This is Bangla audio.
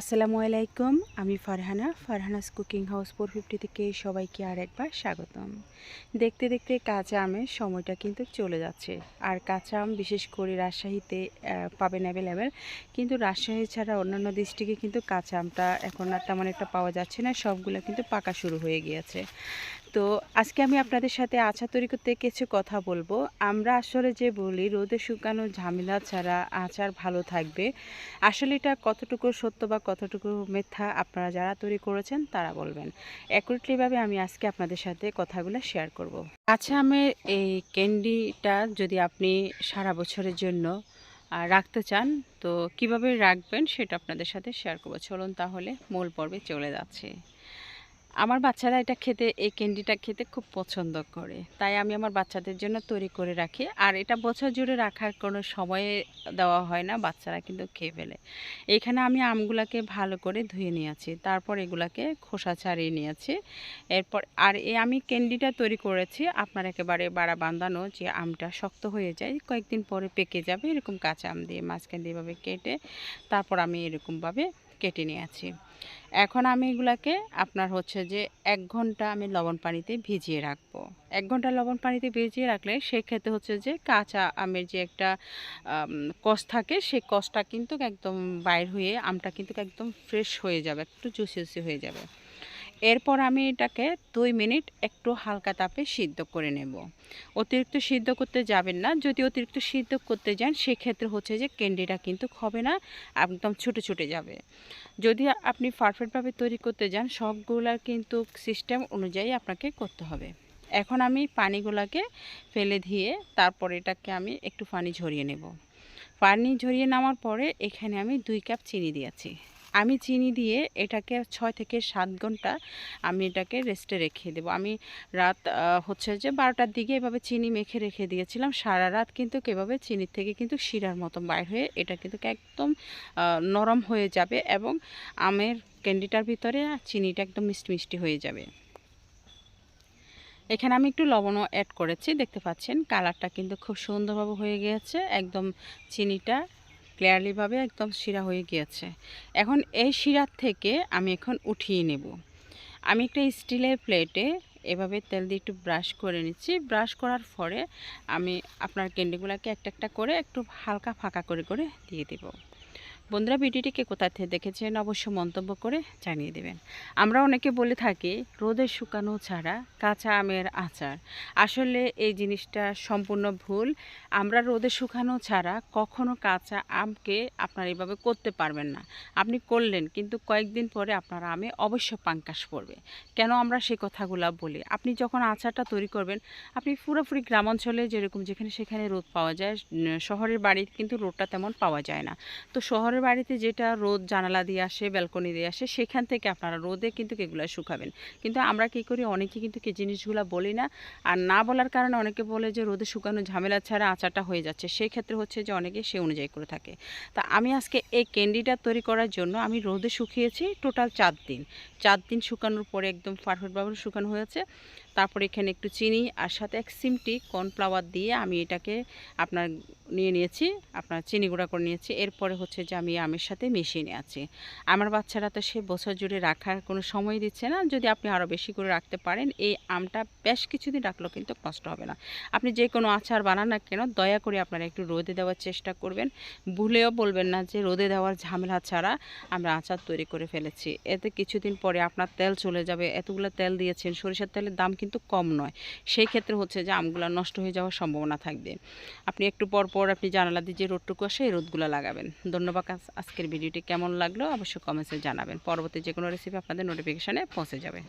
আসসালামু আলাইকুম, আমি Farhana, Farhana's cooking house four fifty থেকে সবাইকে আর একবার স্বাগতম। দেখতে দেখতে কাঁচা আমের সময়টা কিন্তু চলে যাচ্ছে। আর কাঁচা আম বিশেষ করে রাজশাহীতে পাবেন অ্যাভেলেবেল কিন্তু রাজশাহী ছাড়া অন্যান্য ডিস্ট্রিক্টে কিন্তু কাঁচা আমটা এখন আর তেমন একটা পাওয়া যাচ্ছে না। সবগুলো কিন্তু পাকা শুরু হয়ে গিয়েছে। তো আজকে আমি আপনাদের সাথে আচার তৈরি করতে কিছু কথা বলব। আমরা আসলে যে বলি, রোদে শুকানো ঝামেলা ছাড়া আচার ভালো থাকবে। আসলে এটা কতটুকু সত্য বা কতটুকু মিথ্যা আপনারা যারা তৈরি করেছেন তারা বলবেন। অ্যাকুরেটলিভাবে আমি আজকে আপনাদের সাথে কথাগুলো শেয়ার করব। আচ্ছা আমের এই ক্যান্ডিটা যদি আপনি সারা বছরের জন্য রাখতে চান, তো কীভাবে রাখবেন সেটা আপনাদের সাথে শেয়ার করব। চলুন তাহলে মূল পর্বে চলে যাচ্ছে। আমার বাচ্চারা এটা খেতে, এই ক্যান্ডিটা খেতে খুব পছন্দ করে। তাই আমি আমার বাচ্চাদের জন্য তৈরি করে রাখি। আর এটা বছর জুড়ে রাখার কোনো সময়ে দেওয়া হয় না, বাচ্চারা কিন্তু খেয়ে ফেলে। এখানে আমি আমগুলাকে ভালো করে ধুয়ে নিয়েছি। তারপর এগুলাকে খোসা ছাড়িয়ে নিয়েছি। এরপর, আর এই আমি ক্যান্ডিটা তৈরি করেছি। আপনার একেবারে বাড়া বাঁধানো যে আমটা শক্ত হয়ে যায়, কয়েকদিন পরে পেকে যাবে। এরকম কাঁচা আম দিয়ে মাঝখান দিয়ে এভাবে কেটে, তারপর আমি এরকমভাবে কেটে নিয়েছি। এখন আমি এগুলাকে আপনার হচ্ছে যে এক ঘণ্টা আমি লবণ পানিতে ভিজিয়ে রাখব। এক ঘণ্টা লবণ পানিতে ভিজিয়ে রাখলে সেক্ষেত্রে হচ্ছে যে কাঁচা আমের যে একটা কষ থাকে সেই কষটা কিন্তু একদম বাইর হয়ে আমটা কিন্তু একদম ফ্রেশ হয়ে যাবে, একটু জুসি জুসি হয়ে যাবে। এরপর আমি এটাকে দুই মিনিট একটু হালকা তাপে সিদ্ধ করে নেব। অতিরিক্ত সিদ্ধ করতে যাবেন না। যদি অতিরিক্ত সিদ্ধ করতে যান, সেক্ষেত্রে হচ্ছে যে ক্যান্ডিটা কিন্তু হবে না, একদম ছুটে ছুটে যাবে। যদি আপনি পারফেক্টভাবে তৈরি করতে যান সবগুলার কিন্তু সিস্টেম অনুযায়ী আপনাকে করতে হবে। এখন আমি পানিগুলোকে ফেলে দিয়ে তারপর এটাকে আমি একটু পানি ঝরিয়ে নেব। পানি ঝরিয়ে নেওয়ার পরে এখানে আমি দুই কাপ চিনি দিয়েছি। আমি চিনি দিয়ে এটাকে ছয় থেকে সাত ঘণ্টা আমি এটাকে রেস্টে রেখে দেবো। আমি রাত হচ্ছে যে বারোটার দিকে এভাবে চিনি মেখে রেখে দিয়েছিলাম। সারা রাত কিন্তু এভাবে চিনির থেকে কিন্তু শিরার মতো বাইর হয়ে এটা কিন্তু একদম নরম হয়ে যাবে এবং আমের ক্যান্ডিটার ভিতরে চিনিটা একদম মিষ্টি মিষ্টি হয়ে যাবে। এখানে আমি একটু লবণও অ্যাড করেছি। দেখতে পাচ্ছেন কালারটা কিন্তু খুব সুন্দরভাবে হয়ে গিয়েছে। একদম চিনিটা ক্লিয়ারলিভাবে একদম শিরা হয়ে গিয়েছে। এখন এই শিরার থেকে আমি এখন উঠিয়ে নেব। আমি একটা স্টিলের প্লেটে এভাবে তেল দিয়ে একটু ব্রাশ করে নিচ্ছি। ব্রাশ করার পরে আমি আপনার ক্যান্ডিগুলোকে একটা একটা করে একটু হালকা ফাঁকা করে করে দিয়ে দেব। বন্ধুরা ভিডিওটিকে কোথা থেকে দেখেছেন অবশ্য মন্তব্য করে জানিয়ে দেবেন। আমরা অনেকে বলে থাকি রোদে শুকানো ছাড়া কাঁচা আমের আচার। আসলে এই জিনিসটা সম্পূর্ণ ভুল। আমরা রোদে শুকানো ছাড়া কখনো কাঁচা আমকে আপনার এভাবে করতে পারবেন না। আপনি করলেন, কিন্তু কয়েকদিন পরে আপনার আমে অবশ্য পাঙ্কাশ পড়বে। কেন আমরা সেই কথাগুলো বলি? আপনি যখন আচারটা তৈরি করবেন, আপনি পুরোপুরি গ্রাম অঞ্চলে যেরকম যেখানে সেখানে রোদ পাওয়া যায় শহরের বাড়িতে কিন্তু রোদটা তেমন পাওয়া যায় না। তো শহরের বাড়িতে যেটা রোদ জানালা দিয়ে আসে, ব্যালকনি দিয়ে আসে, সেখান থেকে আপনারা রোদে কিন্তু এগুলো শুকাবেন। কিন্তু আমরা কী করি, অনেকে কিন্তু কি জিনিসগুলো বলি না। আর না বলার কারণে অনেকে বলে যে রোদে শুকানো ঝামেলা ছাড়া আচারটা হয়ে যাচ্ছে। সেই ক্ষেত্রে হচ্ছে যে অনেকে সে অনুযায়ী করে থাকে। তা আমি আজকে এই ক্যান্ডিটা তৈরি করার জন্য আমি রোদে শুকিয়েছি টোটাল চার দিন। চার দিন শুকানোর পরে একদম পারফেক্টভাবে শুকানো হয়েছে। তারপরে এখানে একটু চিনি আর সাথে এক সিমটি কর্নফ্লাওয়ার দিয়ে আমি এটাকে আপনার নিয়ে নিয়েছি, আপনার চিনি গুঁড়া করে নিয়েছি। এরপরে হচ্ছে যে আমি আমের সাথে মিশিয়ে নিয়েছি। আমার বাচ্চারা তো সে বছর জুড়ে রাখার কোনো সময় দিচ্ছে না। যদি আপনি আরও বেশি করে রাখতে পারেন, এই আমটা বেশ কিছুদিন রাখলেও কিন্তু কষ্ট হবে না। আপনি যে কোনো আচার বানান না কেন, দয়া করে আপনারা একটু রোদে দেওয়ার চেষ্টা করবেন। ভুলেও বলবেন না যে রোদে দেওয়ার ঝামেলা ছাড়া আমরা আচার তৈরি করে ফেলেছি। এতে কিছুদিন পরে আপনার তেল চলে যাবে। এতগুলো তেল দিয়েছেন, সরিষার তেলের দাম কিন্তু কম নয়। সেই ক্ষেত্রে হচ্ছে যে আমগুলো নষ্ট হয়ে যাওয়ার সম্ভাবনা থাকবে। আপনি একটু পর পর আপনি জানালা দিয়ে যে রোদটুকু আসে, এই রোদগুলো লাগাবেন। ধন্যবাদ আজ- আজকের ভিডিওটি কেমন লাগল? অবশ্যই কমেন্টসে জানাবেন। পরবর্তী যে কোনো রেসিপি আপনাদের নোটিফিকেশানে পৌঁছে যাবে।